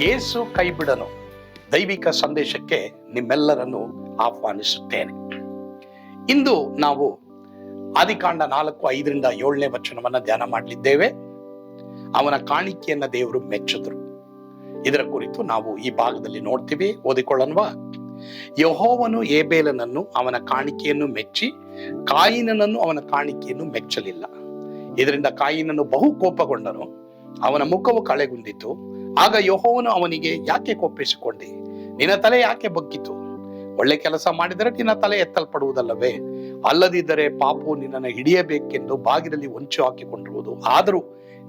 ಯೇಸು ಕೈ ಬಿಡನು ದೈವಿಕ ಸಂದೇಶಕ್ಕೆ ನಿಮ್ಮೆಲ್ಲರನ್ನು ಆಹ್ವಾನಿಸುತ್ತೇನೆ. ಇಂದು ನಾವು ಆದಿಕಾಂಡ ನಾಲ್ಕು ಐದರಿಂದ ಏಳನೇ ವಚನವನ್ನ ಧ್ಯಾನ ಮಾಡಲಿದ್ದೇವೆ. ಅವನ ಕಾಣಿಕೆಯನ್ನ ದೇವರು ಮೆಚ್ಚಿದ್ರು. ಇದರ ಕುರಿತು ನಾವು ಈ ಭಾಗದಲ್ಲಿ ನೋಡ್ತೀವಿ ಓದಿಕೊಳ್ಳನ್ವಾ ಯಹೋವನು ಏಬೇಲನನ್ನು ಅವನ ಕಾಣಿಕೆಯನ್ನು ಮೆಚ್ಚಿ, ಕಾಯಿನನನ್ನು ಅವನ ಕಾಣಿಕೆಯನ್ನು ಮೆಚ್ಚಲಿಲ್ಲ. ಇದರಿಂದ ಕಾಯಿನನ್ನು ಬಹು ಕೋಪಗೊಂಡನು ಅವನ ಮುಖವು ಕಳೆಗುಂದಿತು. ಆಗ ಯಹೋವನು ಅವನಿಗೆ, ಯಾಕೆ ಕೋಪಿಸಿಕೊಂಡೆ? ನಿನ್ನ ತಲೆ ಯಾಕೆ ಬಗ್ಗಿತು? ಒಳ್ಳೆ ಕೆಲಸ ಮಾಡಿದರೆ ನಿನ್ನ ತಲೆ ಎತ್ತಲ್ಪಡುವುದಲ್ಲವೇ? ಅಲ್ಲದಿದ್ದರೆ ಪಾಪವು ನಿನ್ನನ್ನು ಹಿಡಿಯಬೇಕೆಂದು ಬಾಗಿಲಲ್ಲಿ ಹೊಂಚು ಹಾಕಿಕೊಂಡಿರುವುದು. ಆದರೂ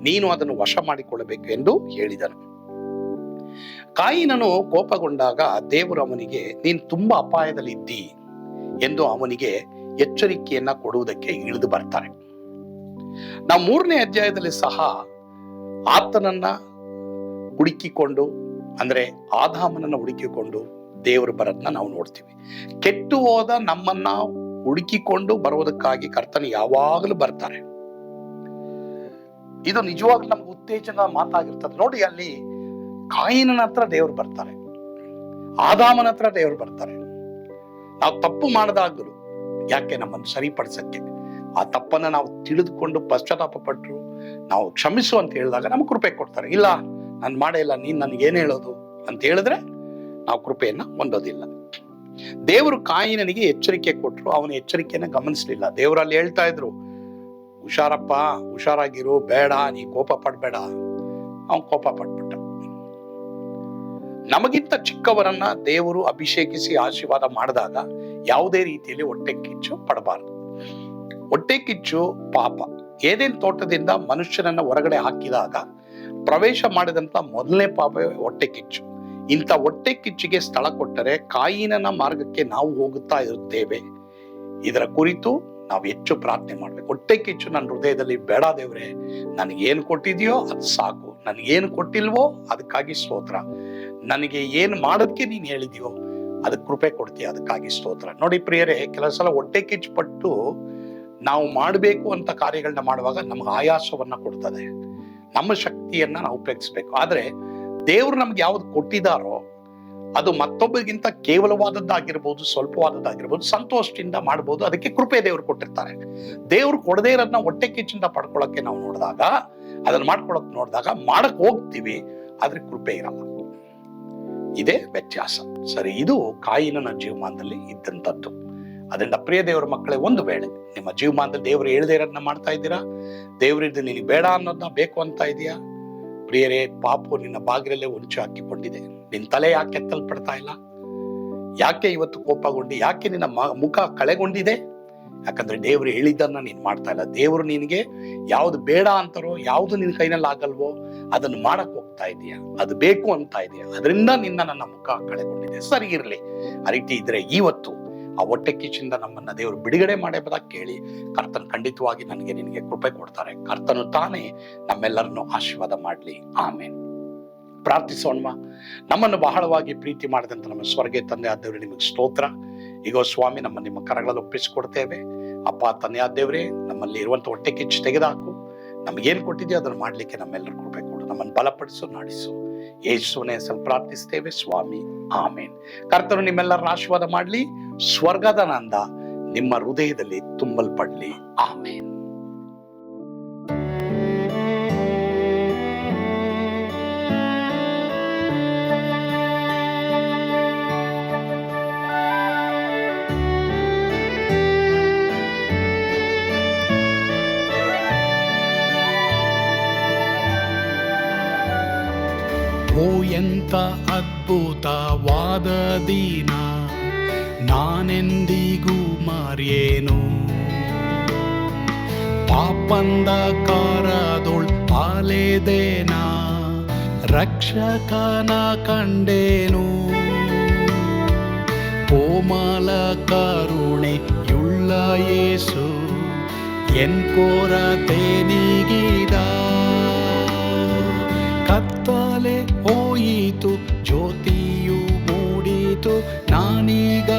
ನೀನು ಅದನ್ನು ವಶ ಮಾಡಿಕೊಳ್ಳಬೇಕು ಎಂದು ಹೇಳಿದನು. ಕಾಯಿನನು ಕೋಪಗೊಂಡಾಗ ದೇವರು ಅವನಿಗೆ, ನೀನು ತುಂಬಾ ಅಪಾಯದಲ್ಲಿ ಇದ್ದಿ ಎಂದು ಅವನಿಗೆ ಎಚ್ಚರಿಕೆಯನ್ನ ಕೊಡುವುದಕ್ಕೆ ಇಳಿದು ಬರ್ತಾರೆ. ನಾವು ಮೂರನೇ ಅಧ್ಯಾಯದಲ್ಲಿ ಸಹ ಆತನನ್ನ ಹುಡುಕಿಕೊಂಡು, ಅಂದ್ರೆ ಆದಾಮನನ್ನ ಹುಡುಕಿಕೊಂಡು ದೇವರು ಬರೋದನ್ನ ನಾವು ನೋಡ್ತೀವಿ. ಕೆಟ್ಟು ಹೋದ ನಮ್ಮನ್ನ ಹುಡುಕಿಕೊಂಡು ಬರೋದಕ್ಕಾಗಿ ಕರ್ತನ ಯಾವಾಗಲೂ ಬರ್ತಾರೆ. ಇದು ನಿಜವಾಗ್ಲೂ ನಮ್ಗೆ ಉತ್ತೇಜನ ಮಾತಾಗಿರ್ತದೆ. ನೋಡಿ ಅಲ್ಲಿ ಕಾಯಿನನ ಹತ್ರ ದೇವ್ರು ಬರ್ತಾರೆ. ಆದಾಮನ ಹತ್ರ ದೇವ್ರು ಬರ್ತಾರೆ. ನಾವು ತಪ್ಪು ಮಾಡದಾಗಲು, ಯಾಕೆ ನಮ್ಮನ್ನು ಸರಿಪಡಿಸಕ್ಕೆ? ಆ ತಪ್ಪನ್ನ ನಾವು ತಿಳಿದುಕೊಂಡು ಪಶ್ಚಾತ್ತಾಪ ಪಟ್ಟರು ನಾವು ಕ್ಷಮಿಸು ಅಂತ ಹೇಳಿದಾಗ ನಮ್ಗೆ ಕೃಪೆ ಕೊಡ್ತಾರೆ. ಇಲ್ಲ ನಾನು ಮಾಡೇ ಇಲ್ಲ, ನೀನು ನನಗೇನು ಹೇಳೋದು ಅಂತ ಹೇಳಿದ್ರೆ ನಾವು ಕೃಪೆಯನ್ನ ಹೊಂದೋದಿಲ್ಲ. ದೇವರು ಕಾಯಿನನಿಗೆ ಎಚ್ಚರಿಕೆ ಕೊಟ್ಟರು ಅವನ ಎಚ್ಚರಿಕೆಯನ್ನ ಗಮನಿಸ್ಲಿಲ್ಲ. ದೇವರಲ್ಲಿ ಹೇಳ್ತಾ ಇದ್ರು, ಹುಷಾರಪ್ಪ, ಹುಷಾರಾಗಿರು, ಬೇಡ, ನೀ ಕೋಪ ಪಡಬೇಡ. ಅವನ್ ಕೋಪ ಪಟ್ಬಿಟ್ಟ. ನಮಗಿಂತ ಚಿಕ್ಕವರನ್ನ ದೇವರು ಅಭಿಷೇಕಿಸಿ ಆಶೀರ್ವಾದ ಮಾಡಿದಾಗ ಯಾವುದೇ ರೀತಿಯಲ್ಲಿ ಹೊಟ್ಟೆ ಕಿಚ್ಚು ಪಡಬಾರದು. ಹೊಟ್ಟೆ ಕಿಚ್ಚು ಪಾಪ. ಏದೇನ್ ತೋಟದಿಂದ ಮನುಷ್ಯನನ್ನ ಹೊರಗಡೆ ಹಾಕಿದಾಗ ಪ್ರವೇಶ ಮಾಡಿದಂತ ಮೊದಲನೇ ಪಾಪ ಹೊಟ್ಟೆ ಕಿಚ್ಚು. ಇಂಥ ಹೊಟ್ಟೆ ಕಿಚ್ಚಿಗೆ ಸ್ಥಳ ಕೊಟ್ಟರೆ ಕಾಯಿನನ ಮಾರ್ಗಕ್ಕೆ ನಾವು ಹೋಗುತ್ತಾ ಇರುತ್ತೇವೆ. ಇದರ ಕುರಿತು ನಾವು ಹೆಚ್ಚು ಪ್ರಾರ್ಥನೆ ಮಾಡಬೇಕು. ಹೊಟ್ಟೆ ಕಿಚ್ಚು ನನ್ನ ಹೃದಯದಲ್ಲಿ ಬೇಡ ದೇವ್ರೆ ನನಗೆ ಏನು ಕೊಟ್ಟಿದೆಯೋ ಅದು ಸಾಕು. ನನಗೇನು ಕೊಟ್ಟಿಲ್ವೋ ಅದಕ್ಕಾಗಿ ಸ್ತೋತ್ರ. ನನಗೆ ಏನು ಮಾಡೋದಕ್ಕೆ ನೀನು ಹೇಳಿದ್ಯೋ ಅದಕ್ಕೆ ಕೃಪೆ ಕೊಡ್ತೀಯ ಅದಕ್ಕಾಗಿ ಸ್ತೋತ್ರ. ನೋಡಿ ಪ್ರಿಯರೇ, ಕೆಲವು ಸಲ ಹೊಟ್ಟೆ ಕಿಚ್ಚು ಪಟ್ಟು ನಾವು ಮಾಡಬೇಕು ಅಂತ ಕಾರ್ಯಗಳನ್ನ ಮಾಡುವಾಗ ನಮ್ಗೆ ಆಯಾಸವನ್ನ ಕೊಡ್ತದೆ. ನಮ್ಮ ಶಕ್ತಿಯನ್ನ ನಾವು ಉಪಯೋಗಿಸ್ಬೇಕು. ಆದ್ರೆ ದೇವ್ರು ನಮ್ಗೆ ಯಾವ್ದು ಕೊಟ್ಟಿದಾರೋ ಅದು ಮತ್ತೊಬ್ಬರಿಗಿಂತ ಕೇವಲವಾದದ್ದಾಗಿರ್ಬೋದು, ಸ್ವಲ್ಪವಾದದ್ದಾಗಿರ್ಬೋದು, ಸಂತೋಷದಿಂದ ಮಾಡ್ಬೋದು, ಅದಕ್ಕೆ ಕೃಪೆ ದೇವರು ಕೊಟ್ಟಿರ್ತಾರೆ. ದೇವರು ಕೊಡದೇ ಇರೋದನ್ನ ಹೊಟ್ಟೆ ಕಿಚ್ಚಿಂದ ಪಡ್ಕೊಳ್ಳೋಕೆ ನಾವು ನೋಡಿದಾಗ, ಅದನ್ನ ಮಾಡ್ಕೊಳಕ್ ನೋಡಿದಾಗ ಮಾಡಕ್ ಹೋಗ್ತೀವಿ, ಆದ್ರೆ ಕೃಪೆ ಇರಲ್ಲ. ಇದೇ ವ್ಯತ್ಯಾಸ. ಸರಿ, ಇದು ಕಾಯಿನ ಜೀವಮಾನದಲ್ಲಿ ಇದ್ದಂಥದ್ದು ಅದರಿಂದ ಪ್ರಿಯ ದೇವರ ಮಕ್ಕಳೇ, ಒಂದು ವೇಳೆ ನಿಮ್ಮ ಜೀವಮಾನದಲ್ಲಿ ದೇವರು ಹೇಳದೇ ಇರೋದನ್ನ ಮಾಡ್ತಾ ಇದ್ದೀರಾ? ದೇವರಿದ್ದು ನಿನಗೆ ಬೇಡ ಅನ್ನೋದನ್ನ ಬೇಕು ಅಂತ ಇದೆಯಾ ಪ್ರಿಯರೇ, ಪಾಪು ನಿನ್ನ ಬಾಗಿಲಲ್ಲೇ ಹೊಂಚು ಹಾಕಿಕೊಂಡಿದೆ. ನಿನ್ನ ತಲೆ ಯಾಕೆ ಎತ್ತಲ್ಪಡ್ತಾ ಇಲ್ಲ? ಯಾಕೆ ಇವತ್ತು ಕೋಪಗೊಂಡು, ಯಾಕೆ ನಿನ್ನ ಮುಖ ಕಳೆಗೊಂಡಿದೆ? ಯಾಕಂದ್ರೆ ದೇವರು ಹೇಳಿದ್ದನ್ನ ನೀನ್ ಮಾಡ್ತಾ ಇಲ್ಲ. ದೇವರು ನಿನಗೆ ಯಾವ್ದು ಬೇಡ ಅಂತಾರೋ, ಯಾವ್ದು ನಿನ್ನ ಕೈನಲ್ಲಿ ಆಗಲ್ವೋ, ಅದನ್ನ ಮಾಡಕ್ ಹೋಗ್ತಾ ಇದೆಯಾ? ಅದು ಬೇಕು ಅಂತ ಇದೆಯಾ? ಅದರಿಂದ ನಿನ್ನ ನನ್ನ ಮುಖ ಕಳೆಗೊಂಡಿದೆ. ಸರಿ ಇರ್ಲಿ. ಆ ಇದ್ರೆ ಇವತ್ತು ಆ ಹೊಟ್ಟೆ ಕಿಚ್ಚಿಂದ ನಮ್ಮನ್ನ ದೇವರು ಬಿಡುಗಡೆ ಮಾಡಬಹುದಾಗಿ ಕೇಳಿ ಕರ್ತನ್ ಖಂಡಿತವಾಗಿ ನನಗೆ ನಿನಗೆ ಕೃಪೆ ಕೊಡ್ತಾರೆ. ಕರ್ತನು ತಾನೇ ನಮ್ಮೆಲ್ಲರನ್ನು ಆಶೀರ್ವಾದ ಮಾಡ್ಲಿ. ಆಮೇನ್. ಪ್ರಾರ್ಥಿಸೋಣ ನಮ್ಮನ್ನು ಬಹಳವಾಗಿ ಪ್ರೀತಿ ಮಾಡಿದಂತ ನಮ್ಮ ಸ್ವರ್ಗೆ ತಂದೆ ನಿಮಗೆ ಸ್ತೋತ್ರ. ಈಗೋ ಸ್ವಾಮಿ, ನಮ್ಮ ನಿಮ್ಮ ಕರಗಳಲ್ಲಿ ಒಪ್ಪಿಸಿಕೊಡ್ತೇವೆ. ಅಪ್ಪ ತಂದೆ ನಮ್ಮಲ್ಲಿ ಇರುವಂತ ಹೊಟ್ಟೆ ಕಿಚ್ಚು ತೆಗೆದಾಕು. ನಮಗೇನು ಕೊಟ್ಟಿದೆಯೋ ಅದನ್ನು ಮಾಡ್ಲಿಕ್ಕೆ ನಮ್ಮೆಲ್ಲರೂ ಕೃಪೆ ಕೊಡು. ನಮ್ಮನ್ನು ಬಲಪಡಿಸು, ನಾಡಿಸು. ಯೇಸುವಿನ ಹೆಸರು ಪ್ರಾರ್ಥಿಸ್ತೇವೆ ಸ್ವಾಮಿ. ಆಮೇನ್. ಕರ್ತನು ನಿಮ್ಮೆಲ್ಲರನ್ನ ಆಶೀರ್ವಾದ ಮಾಡ್ಲಿ. ಸ್ವರ್ಗದ ನಂದ ನಿಮ್ಮ ಹೃದಯದಲ್ಲಿ ತುಂಬಲ್ಪಡ್ಲಿ. ಆಮೇನ್. ಓ ಎಂತ ಅದ್ಭುತವಾದ ದೀನ. ನಾನೆಂದಿಗೂ ಮಾರ್ಯೇನು? ಪಾಪಂದಕಾರದೊಳ್ ಅಲೆದೇನ ರಕ್ಷಕನ ಕಂಡೇನು? ಕೋಮಲ ಕರುಣೆಯುಳ್ಳ ಯೇಸು ಎನ್ ಕೊರತೆ ನೀಗಿದ ಕತ್ತಲೆ ಹೋಯಿತು, ಜ್ಯೋತಿಯು ಮೂಡಿತು, ನಾನೀಗ